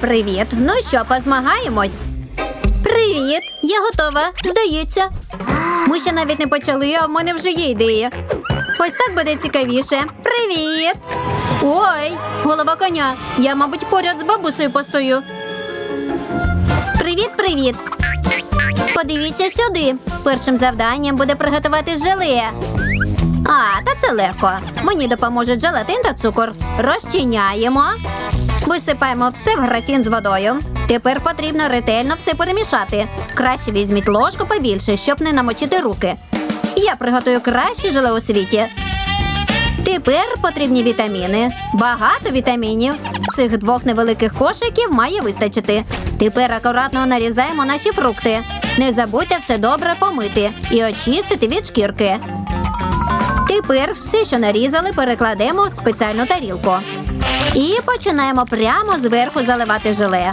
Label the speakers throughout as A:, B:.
A: привіт! Ну що, позмагаємось? Привіт! Я готова. Здається. Ми ще навіть не почали, а в мене вже є ідея. Ось так буде цікавіше. Привіт! Ой, голова коня. Я, мабуть, поряд з бабусею постою. Привіт, привіт! Подивіться сюди. Першим завданням буде приготувати желе. А, та це легко. Мені допоможуть желатин та цукор. Розчиняємо. Висипаємо все в графін з водою. Тепер потрібно ретельно все перемішати. Краще візьміть ложку побільше, щоб не намочити руки. Я приготую краще желе у світі. Тепер потрібні вітаміни. Багато вітамінів. Цих двох невеликих кошиків має вистачити. Тепер акуратно нарізаємо наші фрукти. Не забудьте все добре помити і очистити від шкірки. Тепер все, що нарізали, перекладемо в спеціальну тарілку. І починаємо прямо зверху заливати желе.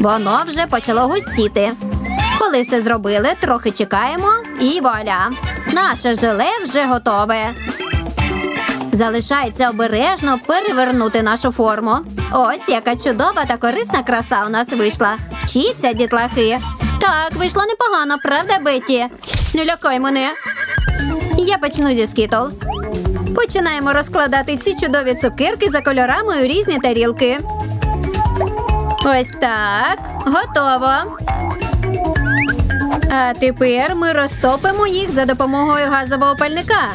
A: Воно вже почало густіти. Коли все зробили, трохи чекаємо і вуаля! Наше желе вже готове. Залишається обережно перевернути нашу форму. Ось яка чудова та корисна краса у нас вийшла. Вчіться, дітлахи. Так, вийшло непогано, правда, Бетті? Не лякай мене. Я почну зі Skittles. Починаємо розкладати ці чудові цукерки за кольорами у різні тарілки. Ось так. Готово. А тепер ми розтопимо їх за допомогою газового пальника.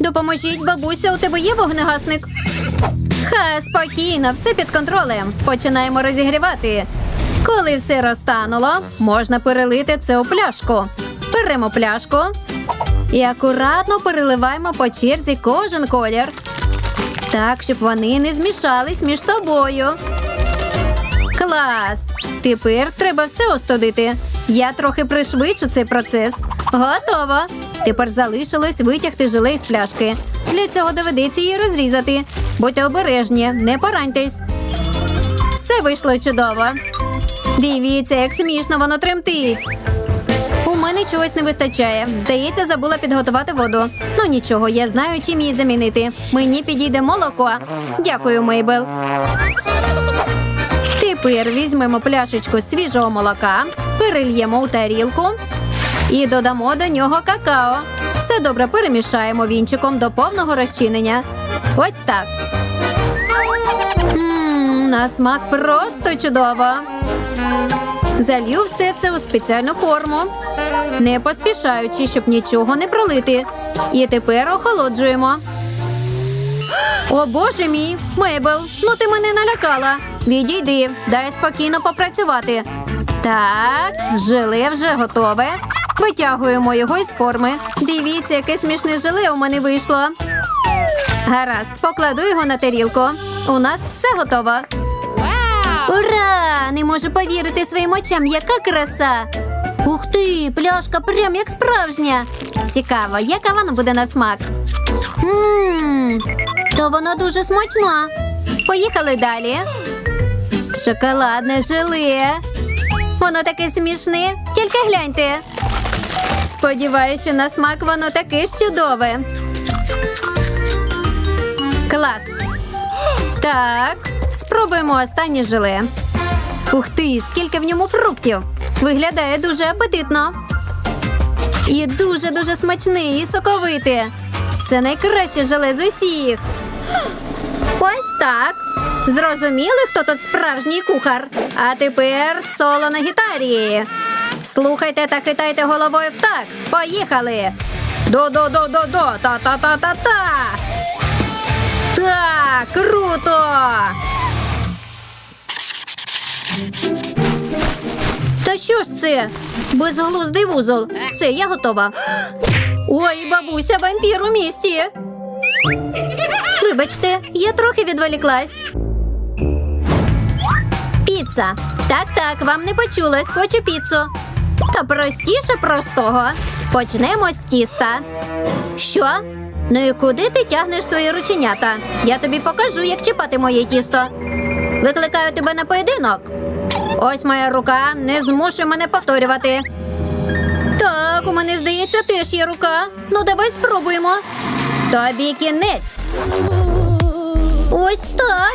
A: Допоможіть, бабуся, у тебе є вогнегасник? Ха, спокійно, все під контролем. Починаємо розігрівати. Коли все розтануло, можна перелити це у пляшку. Беремо пляшку і акуратно переливаємо по черзі кожен колір. Так, щоб вони не змішались між собою. Клас! Тепер треба все остудити. Я трохи пришвидшу цей процес. Готово. Тепер залишилось витягти желе з пляшки. Для цього доведеться її розрізати. Будьте обережні, не пораньтесь. Все вийшло чудово. Дивіться, як смішно воно тремтить. Мене чогось не вистачає. Здається, забула підготувати воду. Ну нічого, я знаю, чим її замінити. Мені підійде молоко. Дякую, Мейбел. Тепер візьмемо пляшечку свіжого молока, перельємо у тарілку і додамо до нього какао. Все добре перемішаємо вінчиком до повного розчинення. Ось так. Мм, на смак просто чудово. Залью все це у спеціальну форму, не поспішаючи, щоб нічого не пролити. І тепер охолоджуємо. О, боже мій, Мейбл, ну ти мене налякала. Відійди, дай спокійно попрацювати. Так, желе вже готове. Витягуємо його із форми. Дивіться, яке смішне желе у мене вийшло. Гаразд, покладу його на тарілку. У нас все готово. Ура! Не можу повірити своїм очам, яка краса! Ух ти, пляшка прям як справжня. Цікаво, яка вона буде на смак. Ммм, то вона дуже смачна. Поїхали далі. Шоколадне желе. Воно таке смішне, тільки гляньте. Сподіваюся, що на смак воно таке ж чудове. Клас. Так, спробуємо останнє желе. Ух ти, скільки в ньому фруктів. Виглядає дуже апетитно. І дуже-дуже смачне і соковите. Це найкраще желе з усіх. Ось так. Зрозуміли, хто тут справжній кухар. А тепер соло на гітарі. Слухайте та хитайте головою в такт. Поїхали. До-до-до-до-до, та-та-та-та-та. Так, круто! Та що ж це? Безглуздий вузол. Все, я готова. Ой, бабуся, вампір у місті. Вибачте, я трохи відволіклась. Піца. Так, так, вам не почулось, хочу піцу. Та простіше простого. Почнемо з тіста. Що? Ну і куди ти тягнеш свої рученята? Я тобі покажу, як чіпати моє тісто. Викликаю тебе на поєдинок. Ось моя рука, не змушуй мене повторювати. Так, у мене здається, теж є рука. Ну, давай спробуємо. Тобі кінець. Ось так.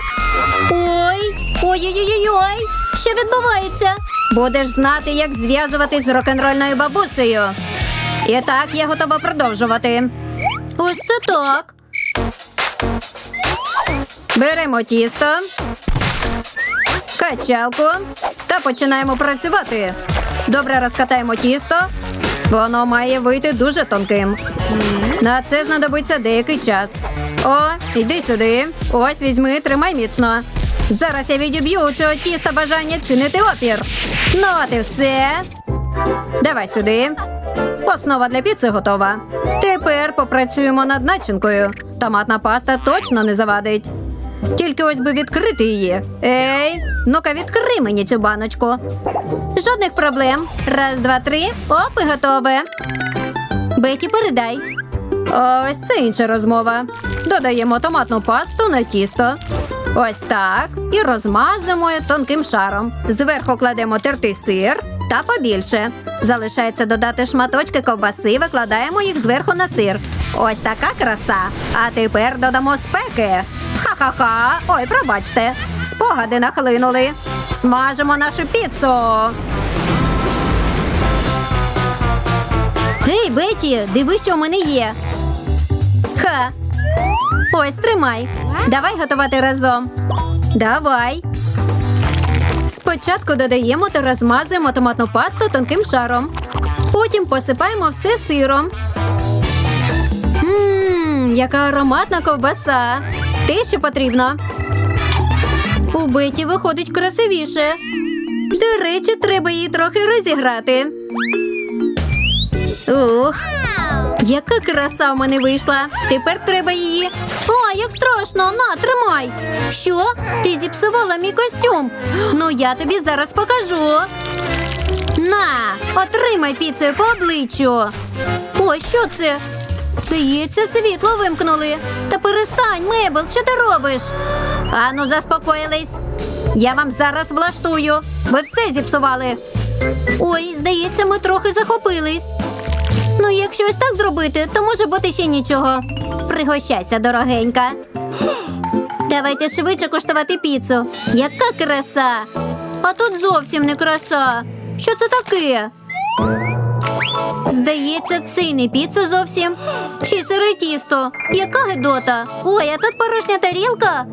A: Ой, ой, Ой-ой-ой-ой! Що відбувається? Будеш знати, як зв'язуватись з рок-н-рольною бабусею. І так, я готова продовжувати. Ось це так. Беремо тісто, качалку та починаємо працювати. Добре розкатаємо тісто. Воно має вийти дуже тонким. На це знадобиться деякий час. О, іди сюди. Ось візьми, тримай міцно. Зараз я відіб'ю у цього тіста бажання чинити опір. Ну, от і все. Давай сюди. Основа для піци готова. Тепер попрацюємо над начинкою. Томатна паста точно не завадить. Тільки ось би відкрити її. Ей, ну-ка відкрий мені цю баночку. Жодних проблем. Раз, два, три. Оп, і готове. Беті, передай. Ось це інша розмова. Додаємо томатну пасту на тісто. Ось так. І розмазуємо тонким шаром. Зверху кладемо тертий сир та побільше. Залишається додати шматочки ковбаси, викладаємо їх зверху на сир. Ось така краса. А тепер додамо спеки. Ха-ха-ха. Ой, пробачте. Спогади нахлинули. Смажимо нашу піцу. Гей, Беті, диви, що в мене є. Ха. Ось тримай. Давай готувати разом. Давай. Спочатку додаємо та розмазуємо томатну пасту тонким шаром. Потім посипаємо все сиром. Ммм, яка ароматна ковбаса. Те, що потрібно. У Беті виходить красивіше. До речі, треба її трохи розіграти. Ух, яка краса в мене вийшла. Тепер треба її. О, як страшно! На, тримай. Що? Ти зіпсувала мій костюм. Ну, я тобі зараз покажу. На, отримай піцею по обличчю. О, що це? Здається, світло вимкнули. Та перестань, Мебел, що ти робиш? Ану, заспокоїлись. Я вам зараз влаштую. Ви все зіпсували. Ой, здається, ми трохи захопились. Ну, якщо ось так зробити, то може бути ще нічого. Пригощайся, дорогенька. Давайте швидше куштувати піцу. Яка краса! А тут зовсім не краса. Що це таке? Здається, це не піца зовсім. Чи сире тісто. Яка гидота? Ой, а тут порожня тарілка.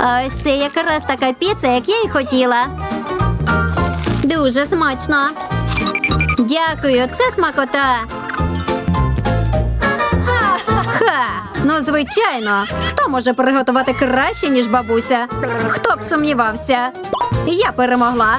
A: А ось це якраз така піца, як я й хотіла. Дуже смачно. Дякую, це смакота. Ха! Ну, звичайно, хто може приготувати краще, ніж бабуся? Хто б сумнівався? Я перемогла.